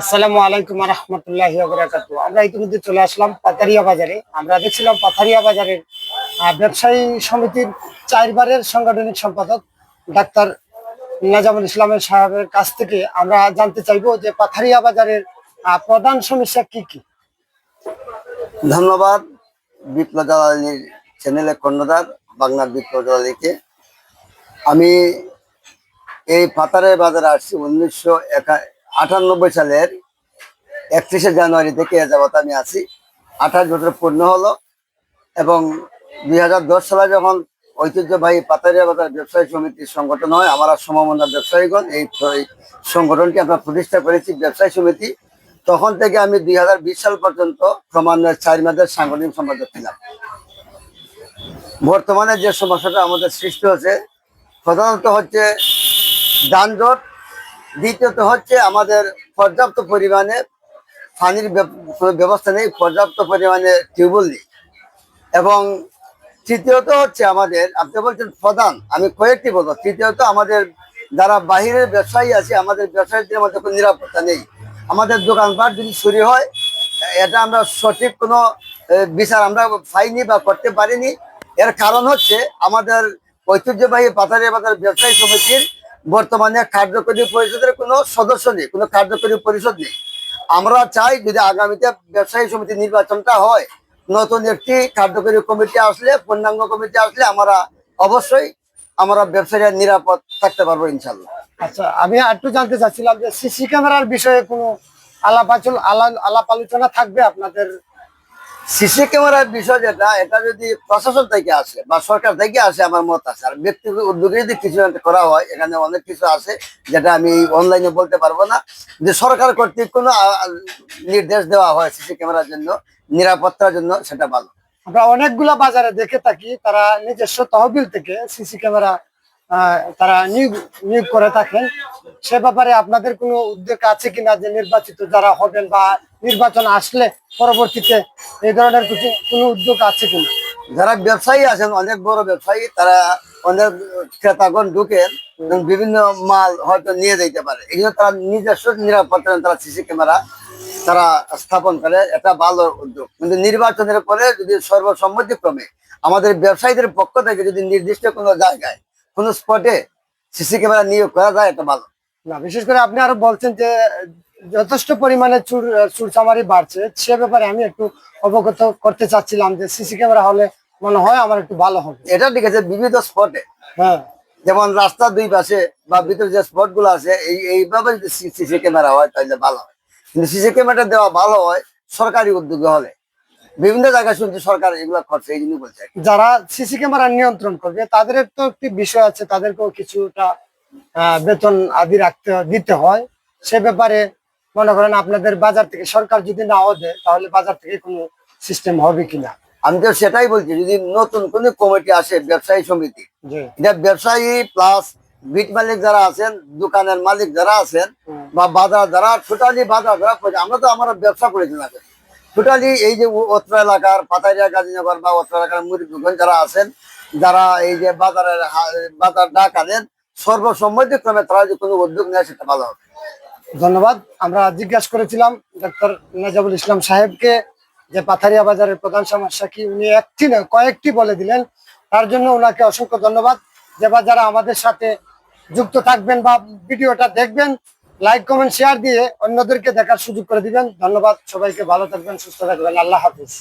আসসালামু আলাইকুম রহমতুল্লাহি বরাকাতু আমরা ইতিমধ্যে চলে আসলাম পাথারিয়া বাজারে। আমরা দেখছিলাম পাথারিয়া বাজারের ব্যবসায়ী সমিতির চারবারের সাংগঠনিক সম্পাদক ডাক্তার নাজামুল ইসলামের সাহেবের কাছ থেকে আমরা জানতে চাইব যে পাথারিয়া বাজারের প্রধান সমস্যা কি কি? ধন্যবাদ বিপ্লব জ্বালানির চ্যানেলে কর্ণধার, বাংলার বিপ্লব জ্বালানিকে আমি এই পাতারে বাজারে আসছি উনিশশো আটানব্বই সালের একত্রিশে জানুয়ারি থেকে যাবত আমি আছি। আঠাশ বছর পূর্ণ হলো এবং দুই হাজার দশ সালে যখন ঐতিহ্যবাহী পাতারিয়া বাজার ব্যবসায়ী সমিতির সংগঠন হয়, আমরা সমমনা ব্যবসায়ীগণ, এই এই সংগঠনটি আমরা প্রতিষ্ঠা করেছি ব্যবসায়ী সমিতি। তখন থেকে আমি দুই হাজার বিশ সাল পর্যন্ত ক্রমান্বয়ে চার মাসের সাংগঠনিক সম্পাদক ছিলাম। বর্তমানে যে সমস্যাটা আমাদের সৃষ্টি হচ্ছে প্রধানত হচ্ছে যানজট দ্বিতীয়ত হচ্ছে আমাদের পর্যাপ্ত পরিমাণে পানির ব্যবস্থা নেই, পর্যাপ্ত পরিমাণে টিউবওয়েল নেই। এবং তৃতীয়ত হচ্ছে আমাদের, আপনি বলছেন প্রধান, আমি কয়েকটি বলব। তৃতীয়ত আমাদের যারা বাহিরের ব্যবসায়ী আছে, আমাদের ব্যবসায়ীদের মধ্যে কোনো নিরাপত্তা নেই। আমাদের দোকানপাট যদি চুরি হয়, এটা আমরা সঠিক কোনো বিচার আমরা পাইনি বা করতে পারিনি। এর কারণ হচ্ছে আমাদের ঐতিহ্যবাহী পাথারি বাজার ব্যবসায়ী সমিতির বর্তমানে কার্যকরী পরিষদের কোনো সদস্য নেই, কোনো কার্যকরী পরিষদ নেই। আমরা চাই যদি আগামীতে ব্যবসায়ী সমিতি নির্বাচনটা হয়, নতুন একটি কার্যকরী কমিটি আসলে, পূর্ণাঙ্গ কমিটি আসলে আমরা অবশ্যই আমরা ব্যবসায়ীরা নিরাপদ থাকতে পারব ইনশাল্লাহ আচ্ছা আমি একটু জানতে চাচ্ছিলাম যে সিসি ক্যামেরার বিষয়ে কোনো আলাপ আলাপ আলোচনা থাকবে আপনাদের সিসি ক্যামেরার বিষয় যেটা, এটা যদি প্রশাসন থেকে আসে বা সরকার থেকে আসে, আমার মত আছে। আর ব্যক্তিগত উদ্যোগে যদি কিছু একটা করা হয়, এখানে অনেক কিছু আছে যেটা আমি অনলাইনে বলতে পারব না। যে সরকার কর্তৃক কোনো নির্দেশ দেওয়া হয় সিসি ক্যামেরার জন্য, নিরাপত্তার জন্য, সেটা ভালো। আমরা অনেকগুলা বাজারে দেখে থাকি, তারা নিজস্ব তহবিল থেকে সিসি ক্যামেরা তারা নিয়োগ নিয়োগ করে থাকেন। সে ব্যাপারে আপনাদের কোনো উদ্যোগ আছে কিনা যে নির্বাচিত যারা হবেন বা নির্বাচন আসলে পরবর্তীতে এই ধরনের কিছু, কোনো উদ্যোগ আছে কিনা? যারা ব্যবসায়ী আছেন, অনেক বড় ব্যবসায়ী, তারা অনেক ক্রেতাগণ ঢুকেন বিভিন্ন মাল হয়তো নিয়ে যেতে পারে। জন্য তারা নিজস্ব নিরাপত্তা তারা সিসি ক্যামেরা তারা স্থাপন করে, এটা ভালো উদ্যোগ। কিন্তু নির্বাচনের পরে যদি সর্বসম্মতিক্রমে আমাদের ব্যবসায়ীদের পক্ষ থেকে যদি নির্দিষ্ট কোনো জায়গায় কোনো স্পটে সিসি ক্যামেরা নিয়োগ করা যায় এটা ভালো। না বিশেষ করে আপনি আরও বলছেন যে যথেষ্ট পরিমাণে চুর চুরচামারি বাড়ছে। সে ব্যাপারে আমি একটু অবগত করতে চাচ্ছিলাম যে সিসি ক্যামেরা হলে মনে হয় আমার একটু ভালো হবে। এটা ঠিক আছে বিবিধ স্পটে হ্যাঁ। যেমন রাস্তার দুই পাশে বা ভিতরে যে স্পটগুলো আছে এই এইভাবে যদি সিসি ক্যামেরা হয় তাহলে ভালো হয়। কিন্তু সিসি ক্যামেরা দেওয়া ভালো হয় সরকারি উদ্যোগে হলে। বিভিন্ন জায়গায় শুনছি সরকার এগুলো করছে এই জন্য বলছে যারা সিসি ক্যামেরা নিয়ন্ত্রণ করবে তাদের তো একটি বিষয় আছে তাদেরকেও কিছুটা বেতন আদি রাখতে দিতে হয়। সে ব্যাপারে মনে করেন আপনাদের বাজার থেকে সরকার যদি নাও দেয় তাহলে বাজার থেকে কোনো সিস্টেম হবে কিনা? আমি তো সেটাই বলছি যদি নতুন কোনো কমিটি আসে ব্যবসায়ী সমিতি এটা ব্যবসায়ী প্লাস বিট মালিক যারা আছেন দোকানের মালিক যারা আছেন বা বাজার যারা টোটালি বাজার যারা আমরা তো আমরা ব্যবসা করেছি না। টোটালি এই যে অত্র এলাকার পাতারিয়া গাজীনগর বা অত্র এলাকার মুরিদগঞ্জ যারা আছেন, যারা এই যে বাজারের বাজার ডাক আনেন সর্বসম্মতিক্রমে তারা যদি কোনো উদ্যোগ নেয় সেটা ভালো হবে। ধন্যবাদ। আমরা জিজ্ঞাসা করেছিলাম ডক্টর নাজাবুল ইসলাম সাহেবকে যে পাথারিয়া বাজারের প্রধান সমস্যা কি, উনি একটি নয় কয়েকটি বলে দিলেন। তার জন্য ওনাকে অসংখ্য ধন্যবাদ। যে বা যারা আমাদের সাথে যুক্ত থাকবেন বা ভিডিওটা দেখবেন লাইক কমেন্ট শেয়ার দিয়ে অন্যদেরকে দেখার সুযোগ করে দিবেন। ধন্যবাদ। সবাইকে ভালো থাকবেন, সুস্থ থাকবেন। আল্লাহ হাফিজ।